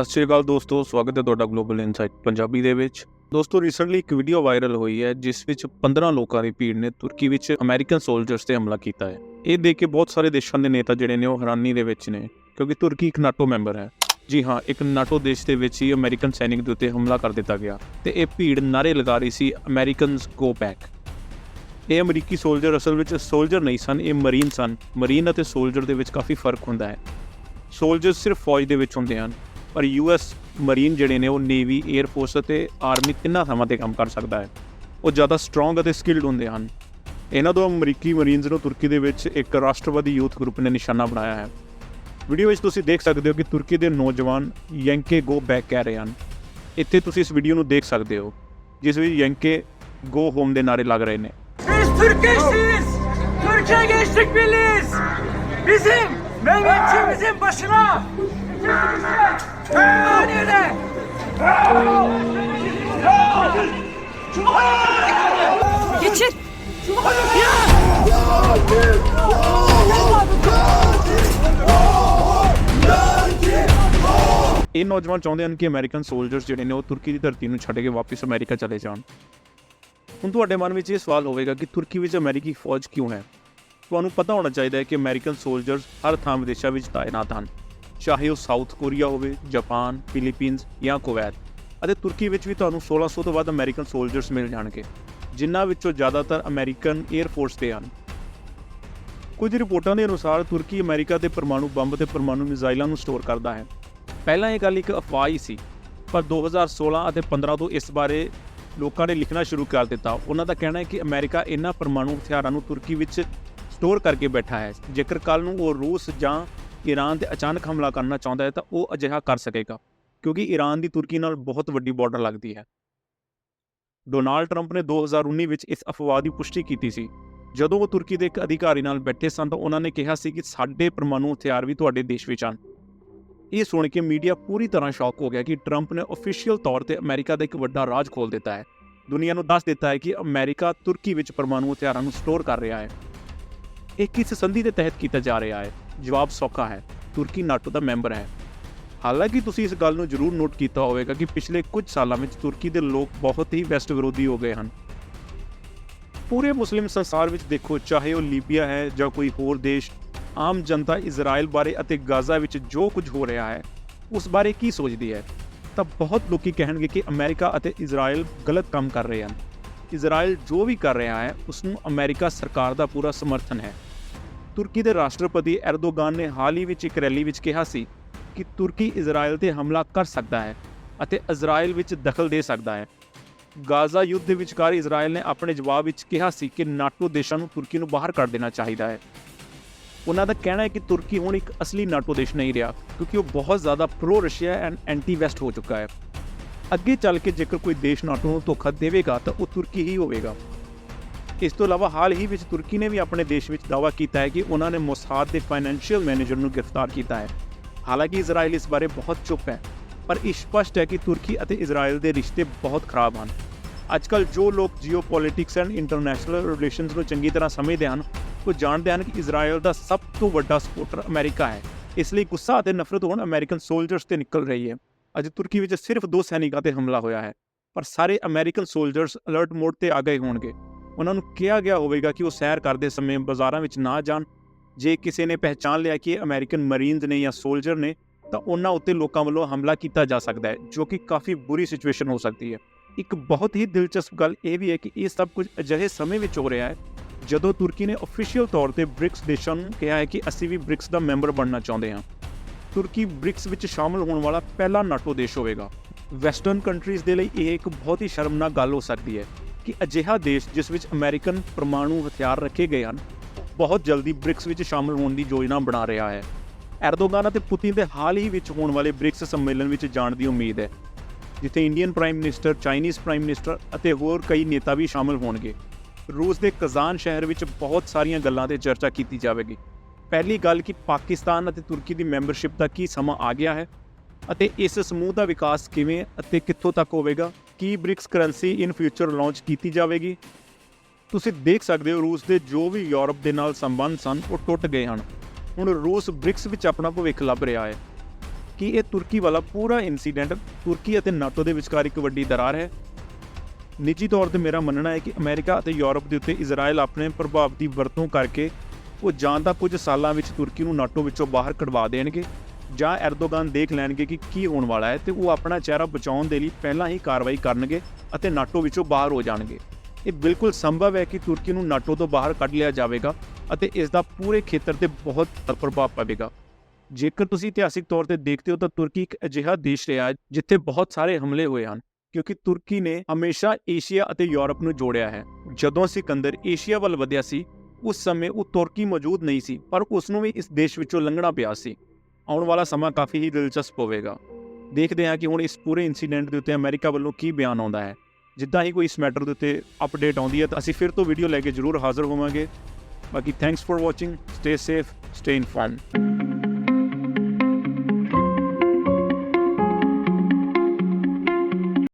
ਸਤਿ ਸ਼੍ਰੀ ਅਕਾਲ ਦੋਸਤੋ, ਸਵਾਗਤ ਹੈ ਤੁਹਾਡਾ ਗਲੋਬਲ ਇਨਸਾਈਟ ਪੰਜਾਬੀ ਦੇ ਵਿੱਚ। ਦੋਸਤੋ ਰੀਸੈਂਟਲੀ ਇੱਕ ਵੀਡੀਓ ਵਾਇਰਲ ਹੋਈ ਹੈ, ਜਿਸ ਵਿੱਚ 15 ਲੋਕਾਂ ਦੀ ਭੀੜ ਨੇ ਤੁਰਕੀ ਵਿੱਚ ਅਮਰੀਕਨ ਸੋਲਜਰਸ ਤੇ ਹਮਲਾ ਕੀਤਾ ਹੈ। ਇਹ ਦੇਖ ਕੇ ਬਹੁਤ ਸਾਰੇ ਦੇਸ਼ਾਂ ਦੇ ਨੇਤਾ ਜਿਹੜੇ ਨੇ ਉਹ ਹੈਰਾਨੀ ਦੇ ਵਿੱਚ ਨੇ, ਕਿਉਂਕਿ ਤੁਰਕੀ ਇੱਕ ਨਾਟੋ ਮੈਂਬਰ ਹੈ। ਜੀ ਹਾਂ, ਇੱਕ ਨਾਟੋ ਦੇਸ਼ ਦੇ ਵਿੱਚ ਹੀ ਅਮਰੀਕਨ ਸੈਨਿਕ ਦੇ ਉੱਤੇ ਹਮਲਾ ਕਰ ਦਿੱਤਾ ਗਿਆ ਤੇ ਇਹ ਭੀੜ ਨਾਰੇ ਲਗਾ ਰਹੀ ਸੀ ਅਮਰੀਕਨਸ ਗੋ ਬੈਕ ਇਹ ਅਮਰੀਕੀ ਸੋਲਜਰ ਅਸਲ ਵਿੱਚ ਸੋਲਜਰ ਨਹੀਂ ਸਨ, ਇਹ ਮਰੀਨ ਸਨ। ਮਰੀਨ ਅਤੇ ਸੋਲਜਰ ਦੇ ਵਿੱਚ ਕਾਫੀ ਫ਼ਰਕ ਹੁੰਦਾ ਹੈ। ਸੋਲਜਰ ਸਿਰਫ ਫੌਜ ਦੇ ਵਿੱਚ ਹੁੰਦੇ ਹਨ। ਪਰ ਯੂਐਸ ਮਰੀਨ ਜਿਹੜੇ ਨੇ, ਉਹ ਨੇਵੀ 에ਅਰ ਫੋਰਸ ਅਤੇ ਆਰਮੀ ਤਿੰਨਾਂ ਥਾਵਾਂ ਤੇ ਕੰਮ ਕਰ ਸਕਦਾ ਹੈ ਉਹ ਜ਼ਿਆਦਾ ਸਟਰੋਂਗ ਅਤੇ ਸਕਿਲਡ ਹੁੰਦੇ ਹਨ ਇਹਨਾਂ ਦੋ ਅਮਰੀਕੀ ਮਰੀਨਸ ਨੂੰ ਤੁਰਕੀ ਦੇ ਵਿੱਚ ਇੱਕ ਰਾਸ਼ਟਰਵਾਦੀ ਯੂਥ ਗਰੁੱਪ ਨੇ ਨਿਸ਼ਾਨਾ ਬਣਾਇਆ ਹੈ ਵੀਡੀਓ ਵਿੱਚ ਤੁਸੀਂ ਦੇਖ ਸਕਦੇ ਹੋ ਕਿ ਤੁਰਕੀ ਦੇ ਨੌਜਵਾਨ ਯੰਕੇ ਗੋ ਬੈਕ ਕਹਿ ਰਹੇ ਹਨ ਇੱਥੇ ਤੁਸੀਂ ਇਸ ਵੀਡੀਓ ਨੂੰ ਦੇਖ ਸਕਦੇ ਹੋ, ਜਿਸ ਵਿੱਚ ਯੰਕੇ ਗੋ ਹੋਮ ਦੇ ਨਾਰੇ ਲੱਗ ਰਹੇ ਨੇ Biz Türkeşiz. Türkiye Gençlik Birliği'yiz. Bizim, Mehmetçiğimizin başına. Önüne. Geçin. ਇਹ ਨੌਜਵਾਨ ਚਾਹੁੰਦੇ ਹਨ ਕਿ ਅਮਰੀਕਨ ਸੋਲਜਰਸ ਜਿਹੜੇ ਨੇ ਉਹ ਤੁਰਕੀ ਦੀ ਧਰਤੀ ਨੂੰ ਛੱਡ ਕੇ ਵਾਪਸ ਅਮਰੀਕਾ ਚਲੇ ਜਾਣ। ਹੁਣ ਤੁਹਾਡੇ ਮਨ ਵਿੱਚ ਇਹ ਸਵਾਲ ਹੋਵੇਗਾ ਕਿ ਤੁਰਕੀ ਵਿੱਚ ਅਮਰੀਕੀ ਫੌਜ ਕਿਉਂ ਹੈ? ਤੁਹਾਨੂੰ ਪਤਾ ਹੋਣਾ ਚਾਹੀਦਾ ਹੈ ਕਿ ਅਮਰੀਕਨ ਸੋਲਜਰਸ ਹਰ ਥਾਂ ਵਿਦੇਸ਼ਾਂ ਵਿੱਚ ਤਾਇਨਾਤ ਹਨ। ਚਾਹੇ ਉਹ ਸਾਊਥ ਕੋਰੀਆ ਹੋਵੇ, ਜਾਪਾਨ, ਫਿਲੀਪੀਨਸ ਜਾਂ ਕੁਵੈਤ। ਅਤੇ ਤੁਰਕੀ ਵਿੱਚ ਵੀ ਤੁਹਾਨੂੰ 1600 ਤੋਂ ਵੱਧ ਅਮਰੀਕਨ ਸੋਲਜਰਸ ਮਿਲ ਜਾਣਗੇ, ਜਿਨ੍ਹਾਂ ਵਿੱਚੋਂ ਜ਼ਿਆਦਾਤਰ ਅਮਰੀਕਨ 에ਅਰ ਫੋਰਸ ਦੇ ਹਨ। ਕੁਝ ਰਿਪੋਰਟਾਂ ਦੇ ਅਨੁਸਾਰ ਤੁਰਕੀ ਅਮਰੀਕਾ ਦੇ ਪਰਮਾਣੂ ਬੰਬ ਤੇ ਪਰਮਾਣੂ ਮਿਜ਼ਾਈਲਾਂ ਨੂੰ ਸਟੋਰ ਕਰਦਾ ਹੈ। ਪਹਿਲਾਂ ਇਹ ਗੱਲ ਇੱਕ ਅਫਵਾਹ ਹੀ ਸੀ, ਪਰ 2016 ਅਤੇ 15 ਤੋਂ ਇਸ ਬਾਰੇ ਲੋਕਾਂ ਨੇ ਲਿਖਣਾ ਸ਼ੁਰੂ ਕਰ ਦਿੱਤਾ। ਉਹਨਾਂ ਦਾ ਕਹਿਣਾ ਹੈ ਕਿ ਅਮਰੀਕਾ ਇਹਨਾਂ ਪਰਮਾਣੂ ਹਥਿਆਰਾਂ ਨੂੰ ਤੁਰਕੀ ਵਿੱਚ ਸਟੋਰ ਕਰਕੇ ਬੈਠਾ ਹੈ। ਜੇਕਰ ਕੱਲ ਨੂੰ ਉਹ ਰੂਸ ਜਾਂ ਈਰਾਨ ਤੇ ਅਚਾਨਕ ਹਮਲਾ ਕਰਨਾ ਚਾਹੁੰਦਾ ਹੈ ਤਾਂ ਉਹ ਅਜਿਹਾ ਕਰ ਸਕੇਗਾ, ਕਿਉਂਕਿ ਈਰਾਨ ਦੀ ਤੁਰਕੀ ਨਾਲ ਬਹੁਤ ਵੱਡੀ ਬਾਰਡਰ ਲੱਗਦੀ ਹੈ। ਡੋਨਾਲਡ ਟਰੰਪ ਨੇ 2019 ਵਿੱਚ ਇਸ ਅਫਵਾਹ ਦੀ ਪੁਸ਼ਟੀ ਕੀਤੀ ਸੀ। ਜਦੋਂ ਉਹ ਤੁਰਕੀ ਦੇ ਇੱਕ ਅਧਿਕਾਰੀ ਨਾਲ ਬੈਠੇ ਸਨ ਤਾਂ ਉਹਨਾਂ ਨੇ ਕਿਹਾ ਸੀ ਕਿ ਸਾਡੇ ਪਰਮਾਣੂ ਹਥਿਆਰ ਵੀ ਤੁਹਾਡੇ ਦੇਸ਼ ਵਿੱਚ ਹਨ। ਇਹ ਸੁਣ ਕੇ ਮੀਡੀਆ ਪੂਰੀ ਤਰ੍ਹਾਂ ਸ਼ੌਕ ਹੋ ਗਿਆ ਕਿ ਟਰੰਪ ਨੇ ਅਫੀਸ਼ੀਅਲ ਤੌਰ ਤੇ ਅਮਰੀਕਾ ਦਾ ਇੱਕ ਵੱਡਾ ਰਾਜ ਖੋਲ ਦਿੱਤਾ ਹੈ। ਦੁਨੀਆ ਨੂੰ ਦੱਸ ਦਿੱਤਾ ਹੈ ਕਿ ਅਮਰੀਕਾ ਤੁਰਕੀ ਵਿੱਚ ਪਰਮਾਣੂ ਹਥਿਆਰਾਂ ਨੂੰ ਸਟੋਰ ਕਰ ਰਿਹਾ ਹੈ। ਇਹ ਕਿਸ ਸੰਧੀ ਦੇ ਤਹਿਤ ਕੀਤਾ ਜਾ ਰਿਹਾ ਹੈ? ਜਵਾਬ ਸੌਖਾ ਹੈ। ਤੁਰਕੀ ਨਾਟੋ ਦਾ ਮੈਂਬਰ ਹੈ। ਹਾਲਾਂਕਿ ਤੁਸੀਂ ਇਸ ਗੱਲ ਨੂੰ ਜ਼ਰੂਰ ਨੋਟ ਕੀਤਾ ਹੋਵੇਗਾ ਕਿ ਪਿਛਲੇ ਕੁਝ ਸਾਲਾਂ ਵਿੱਚ ਤੁਰਕੀ ਦੇ ਲੋਕ ਬਹੁਤ ਹੀ ਵੈਸਟ ਵਿਰੋਧੀ ਹੋ ਗਏ ਹਨ। ਪੂਰੇ ਮੁਸਲਿਮ ਸੰਸਾਰ ਵਿੱਚ ਦੇਖੋ, ਚਾਹੇ ਉਹ ਲੀਬੀਆ ਹੈ ਜਾਂ ਕੋਈ ਹੋਰ ਦੇਸ਼, ਆਮ ਜਨਤਾ ਇਜ਼ਰਾਈਲ ਬਾਰੇ ਅਤੇ ਗਾਜ਼ਾ ਵਿੱਚ ਜੋ ਕੁਝ ਹੋ ਰਿਹਾ ਹੈ, ਉਸ ਬਾਰੇ ਕੀ ਸੋਚਦੀ ਹੈ? ਤਾਂ ਬਹੁਤ ਲੋਕੀ ਕਹਿਣਗੇ ਕਿ ਅਮਰੀਕਾ ਅਤੇ ਇਜ਼ਰਾਈਲ ਗਲਤ ਕੰਮ ਕਰ ਰਹੇ ਹਨ। ਇਜ਼ਰਾਈਲ ਜੋ ਵੀ ਕਰ ਰਿਹਾ ਹੈ ਉਸ ਨੂੰ ਅਮਰੀਕਾ ਸਰਕਾਰ ਦਾ ਪੂਰਾ ਸਮਰਥਨ ਹੈ। ਤੁਰਕੀ ਦੇ ਰਾਸ਼ਟਰਪਤੀ ਐਰਦੋਗਾਨ ਨੇ ਹਾਲ ਹੀ ਵਿੱਚ ਇੱਕ ਰੈਲੀ ਵਿੱਚ ਕਿਹਾ ਸੀ ਕਿ ਤੁਰਕੀ ਇਜ਼ਰਾਈਲ ਤੇ ਹਮਲਾ ਕਰ ਸਕਦਾ ਹੈ ਅਤੇ ਇਜ਼ਰਾਈਲ ਵਿੱਚ ਦਖਲ ਦੇ ਸਕਦਾ ਹੈ। ਗਾਜ਼ਾ ਯੁੱਧ ਦੇ ਵਿਚਕਾਰ ਇਜ਼ਰਾਈਲ ਨੇ ਆਪਣੇ ਜਵਾਬ ਵਿੱਚ ਕਿਹਾ ਸੀ ਕਿ ਨਾਟੋ ਦੇਸ਼ਾਂ ਨੂੰ ਤੁਰਕੀ ਨੂੰ ਬਾਹਰ ਕੱਢ ਦੇਣਾ ਚਾਹੀਦਾ ਹੈ। ਉਹਨਾਂ ਦਾ ਕਹਿਣਾ ਹੈ ਕਿ ਤੁਰਕੀ ਹੁਣ ਇੱਕ ਅਸਲੀ ਨਾਟੋ ਦੇਸ਼ ਨਹੀਂ ਰਿਹਾ, ਕਿਉਂਕਿ ਉਹ ਬਹੁਤ ਜ਼ਿਆਦਾ pro Russia and anti west ਹੋ ਚੁੱਕਾ ਹੈ। ਅੱਗੇ ਚੱਲ ਕੇ ਜੇਕਰ ਕੋਈ ਦੇਸ਼ ਨਾਟੋ ਨੂੰ ਧੋਖਾ ਦੇਵੇਗਾ ਤਾਂ ਉਹ ਤੁਰਕੀ ਹੀ ਹੋਵੇਗਾ। ਇਸ ਤੋਂ ਇਲਾਵਾ ਹਾਲ ਹੀ ਵਿੱਚ ਤੁਰਕੀ ਨੇ ਵੀ ਆਪਣੇ ਦੇਸ਼ ਵਿੱਚ ਦਾਅਵਾ ਕੀਤਾ ਹੈ ਕਿ ਉਹਨਾਂ ਨੇ ਮੋਸਾਦ ਦੇ ਫਾਈਨੈਂਸ਼ੀਅਲ ਮੈਨੇਜਰ ਨੂੰ ਗ੍ਰਿਫਤਾਰ ਕੀਤਾ ਹੈ। ਹਾਲਾਂਕਿ ਇਜ਼ਰਾਈਲ ਇਸ ਬਾਰੇ ਬਹੁਤ ਚੁੱਪ ਹੈ, ਪਰ ਇਹ ਸਪਸ਼ਟ ਹੈ ਕਿ ਤੁਰਕੀ ਅਤੇ ਇਜ਼ਰਾਈਲ ਦੇ ਰਿਸ਼ਤੇ ਬਹੁਤ ਖਰਾਬ ਹਨ। ਅੱਜਕੱਲ ਜੋ ਲੋਕ ਜੀਓਪੋਲਿਟਿਕਸ ਐਂਡ ਇੰਟਰਨੈਸ਼ਨਲ ਰਿਲੇਸ਼ਨਸ ਨੂੰ ਚੰਗੀ ਤਰ੍ਹਾਂ ਸਮਝਦੇ ਹਨ, ਉਹ ਜਾਣਦੇ ਹਨ ਕਿ ਇਜ਼ਰਾਈਲ ਦਾ ਸਭ ਤੋਂ ਵੱਡਾ ਸਪੋਰਟਰ ਅਮਰੀਕਾ ਹੈ। ਇਸ ਲਈ ਗੁੱਸਾ ਅਤੇ ਨਫ਼ਰਤ ਹੁਣ ਅਮਰੀਕਨ ਸੋਲਜਰਸ ਤੇ ਨਿਕਲ ਰਹੀ ਹੈ। ਅੱਜ ਤੁਰਕੀ ਵਿੱਚ ਸਿਰਫ ਦੋ ਸੈਨਿਕਾਂ ਤੇ ਹਮਲਾ ਹੋਇਆ ਹੈ, ਪਰ ਸਾਰੇ ਅਮਰੀਕਨ ਸੋਲਜਰਸ ਅਲਰਟ ਮੋਡ ਤੇ ਆ ਗਏ ਹੋਣਗੇ। ਉਹਨਾਂ ਨੂੰ ਕਿਹਾ ਗਿਆ ਹੋਵੇਗਾ ਕਿ ਉਹ ਸੈਰ ਕਰਦੇ ਸਮੇਂ ਬਾਜ਼ਾਰਾਂ ਵਿੱਚ ਨਾ ਜਾਣ। ਜੇ ਕਿਸੇ ਨੇ ਪਹਿਚਾਨ ਲਿਆ ਕਿ ਇਹ ਅਮਰੀਕਨ ਮਰੀਨਜ਼ ਨੇ ਜਾਂ ਸੋਲਜਰ ਨੇ, ਤਾਂ ਉਹਨਾਂ ਉੱਤੇ ਲੋਕਾਂ ਵੱਲੋਂ ਹਮਲਾ ਕੀਤਾ ਜਾ ਸਕਦਾ ਹੈ, ਜੋ ਕਿ ਕਾਫੀ ਬੁਰੀ ਸਿਚੁਏਸ਼ਨ ਹੋ ਸਕਦੀ ਹੈ। ਇੱਕ ਬਹੁਤ ਹੀ ਦਿਲਚਸਪ ਗੱਲ ਇਹ ਵੀ ਹੈ ਕਿ ਇਹ ਸਭ ਕੁਝ ਅਜਿਹੇ ਸਮੇਂ ਵਿੱਚ ਹੋ ਰਿਹਾ ਹੈ, ਜਦੋਂ ਤੁਰਕੀ ਨੇ ਅਫੀਸ਼ੀਅਲ ਤੌਰ ਤੇ ਬ੍ਰਿਕਸ ਦੇਸ਼ਾਂ ਨੂੰ ਕਿਹਾ ਹੈ ਕਿ ਅਸੀਂ ਵੀ ਬ੍ਰਿਕਸ ਦਾ ਮੈਂਬਰ ਬਣਨਾ ਚਾਹੁੰਦੇ ਹਾਂ। ਤੁਰਕੀ ਬ੍ਰਿਕਸ ਵਿੱਚ ਸ਼ਾਮਲ ਹੋਣ ਵਾਲਾ ਪਹਿਲਾ ਨਾਟੋ ਦੇਸ਼ ਹੋਵੇਗਾ। ਵੈਸਟਰਨ ਕੰਟਰੀਜ਼ ਦੇ ਲਈ ਇਹ ਇੱਕ ਬਹੁਤ ਹੀ ਸ਼ਰਮਨਾਕ ਗੱਲ ਹੋ ਸਕਦੀ ਹੈ। ਕਿ ਅਜਿਹਾ ਦੇਸ਼ ਜਿਸ ਵਿੱਚ ਅਮਰੀਕਨ ਪਰਮਾਣੂ ਹਥਿਆਰ ਰੱਖੇ ਗਏ ਹਨ, ਬਹੁਤ ਜਲਦੀ ਬ੍ਰਿਕਸ ਵਿੱਚ ਸ਼ਾਮਲ ਹੋਣ ਦੀ ਯੋਜਨਾ ਬਣਾ ਰਿਹਾ ਹੈ। ਐਰਦੋਗਨ ਅਤੇ ਪੁਤਿਨ ਦੇ ਹਾਲ ਹੀ ਵਿੱਚ ਹੋਣ ਵਾਲੇ ਬ੍ਰਿਕਸ ਸੰਮੇਲਨ ਵਿੱਚ ਜਾਣ ਦੀ ਉਮੀਦ ਹੈ, ਜਿੱਥੇ Indian prime minister, Chinese prime minister ਅਤੇ ਹੋਰ ਕਈ ਨੇਤਾ ਵੀ ਸ਼ਾਮਲ ਹੋਣਗੇ। ਰੂਸ ਦੇ ਕਜ਼ਾਨ ਸ਼ਹਿਰ ਵਿੱਚ ਬਹੁਤ ਸਾਰੀਆਂ ਗੱਲਾਂ ਤੇ ਚਰਚਾ ਕੀਤੀ ਜਾਵੇਗੀ। ਪਹਿਲੀ ਗੱਲ ਕਿ ਪਾਕਿਸਤਾਨ ਅਤੇ ਤੁਰਕੀ ਦੀ ਮੈਂਬਰਸ਼ਿਪ ਦਾ ਕੀ ਸਮਾਂ ਆ ਗਿਆ ਹੈ ਅਤੇ ਇਸ ਸਮੂਹ ਦਾ ਵਿਕਾਸ ਕਿਵੇਂ ਅਤੇ ਕਿੱਥੋਂ ਤੱਕ ਹੋਵੇਗਾ ਕੀ BRICS currency in future launch ਕੀਤੀ ਜਾਵੇਗੀ? ਤੁਸੀਂ ਦੇਖ ਸਕਦੇ ਹੋ ਰੂਸ ਦੇ ਜੋ ਵੀ ਯੂਰਪ ਦੇ ਨਾਲ ਸੰਬੰਧ ਸਨ, ਉਹ ਟੁੱਟ ਗਏ ਹਨ। ਹੁਣ ਰੂਸ ਬ੍ਰਿਕਸ ਵਿੱਚ ਆਪਣਾ ਭਵਿੱਖ ਲੱਭ ਰਿਹਾ ਹੈ। ਕਿ ਇਹ ਤੁਰਕੀ ਵਾਲਾ ਪੂਰਾ ਇਨਸੀਡੈਂਟ ਤੁਰਕੀ ਅਤੇ ਨਾਟੋ ਦੇ ਵਿਚਕਾਰ ਇੱਕ ਵੱਡੀ ਦਰਾਰ ਹੈ? ਨਿੱਜੀ ਤੌਰ ਤੇ ਮੇਰਾ ਮੰਨਣਾ ਹੈ ਕਿ ਅਮਰੀਕਾ ਅਤੇ ਯੂਰਪ ਦੇ ਉੱਤੇ ਇਜ਼ਰਾਈਲ ਆਪਣੇ ਪ੍ਰਭਾਵ ਦੀ ਵਰਤੋਂ ਕਰਕੇ ਉਹ ਜਾਂ ਤਾਂ ਕੁਝ ਸਾਲਾਂ ਵਿੱਚ ਤੁਰਕੀ ਨੂੰ ਨਾਟੋ ਵਿੱਚੋਂ ਬਾਹਰ ਕਢਵਾ ਦੇਣਗੇ। ਜਾਂ ਐਰਦੋਗਨ ਦੇਖ ਲੈਣਗੇ ਕਿ ਕੀ ਹੋਣ ਵਾਲਾ ਹੈ ਤੇ ਉਹ ਆਪਣਾ ਚਿਹਰਾ ਬਚਾਉਣ ਦੇ ਲਈ ਪਹਿਲਾਂ ਹੀ ਕਾਰਵਾਈ ਕਰਨਗੇ ਅਤੇ ਨਾਟੋ ਵਿੱਚੋਂ ਬਾਹਰ ਹੋ ਜਾਣਗੇ। ਇਹ ਬਿਲਕੁਲ ਸੰਭਵ ਹੈ ਕਿ ਤੁਰਕੀ ਨੂੰ ਨਾਟੋ ਤੋਂ ਬਾਹਰ ਕੱਢ ਲਿਆ ਜਾਵੇਗਾ ਅਤੇ ਇਸ ਦਾ ਪੂਰੇ ਖੇਤਰ ਤੇ ਬਹੁਤ ਪ੍ਰਭਾਵ ਪਵੇਗਾ। ਜੇਕਰ ਤੁਸੀਂ ਇਤਿਹਾਸਿਕ ਤੌਰ ਤੇ ਦੇਖਦੇ ਹੋ ਤਾਂ ਤੁਰਕੀ ਇੱਕ ਅਜਿਹਾ ਦੇਸ਼ ਰਿਹਾ ਹੈ ਜਿੱਥੇ ਬਹੁਤ ਸਾਰੇ ਹਮਲੇ ਹੋਏ ਹਨ, ਕਿਉਂਕਿ ਤੁਰਕੀ ਨੇ ਹਮੇਸ਼ਾ ਏਸ਼ੀਆ ਅਤੇ ਯੂਰਪ ਨੂੰ ਜੋੜਿਆ ਹੈ। ਜਦੋਂ ਸਿਕੰਦਰ ਏਸ਼ੀਆ ਵੱਲ ਵਧਿਆ ਸੀ, ਉਸ ਸਮੇਂ ਉਹ ਤੁਰਕੀ ਮੌਜੂਦ ਨਹੀਂ ਸੀ, ਪਰ ਉਸ ਨੂੰ ਵੀ ਇਸ ਦੇਸ਼ ਵਿੱਚੋਂ ਲੰਘਣਾ ਪਿਆ ਸੀ। ਆਉਣ ਵਾਲਾ ਸਮਾਂ ਕਾਫੀ ਹੀ ਦਿਲਚਸਪ ਹੋਵੇਗਾ। ਦੇਖਦੇ ਹਾਂ ਕਿ ਹੁਣ ਇਸ ਪੂਰੇ ਇਨਸੀਡੈਂਟ ਦੇ ਉੱਤੇ ਅਮਰੀਕਾ ਵੱਲੋਂ ਕੀ ਬਿਆਨ ਆਉਂਦਾ ਹੈ। ਜਿੱਦਾਂ ਹੀ ਕੋਈ ਇਸ ਮੈਟਰ ਦੇ ਉੱਤੇ ਅਪਡੇਟ ਆਉਂਦੀ ਹੈ ਤਾਂ ਅਸੀਂ ਫਿਰ ਤੋਂ ਵੀਡੀਓ ਲੈ ਕੇ ਜ਼ਰੂਰ ਹਾਜ਼ਰ ਹੋਵਾਂਗੇ। ਬਾਕੀ thanks for watching stay safe stay informed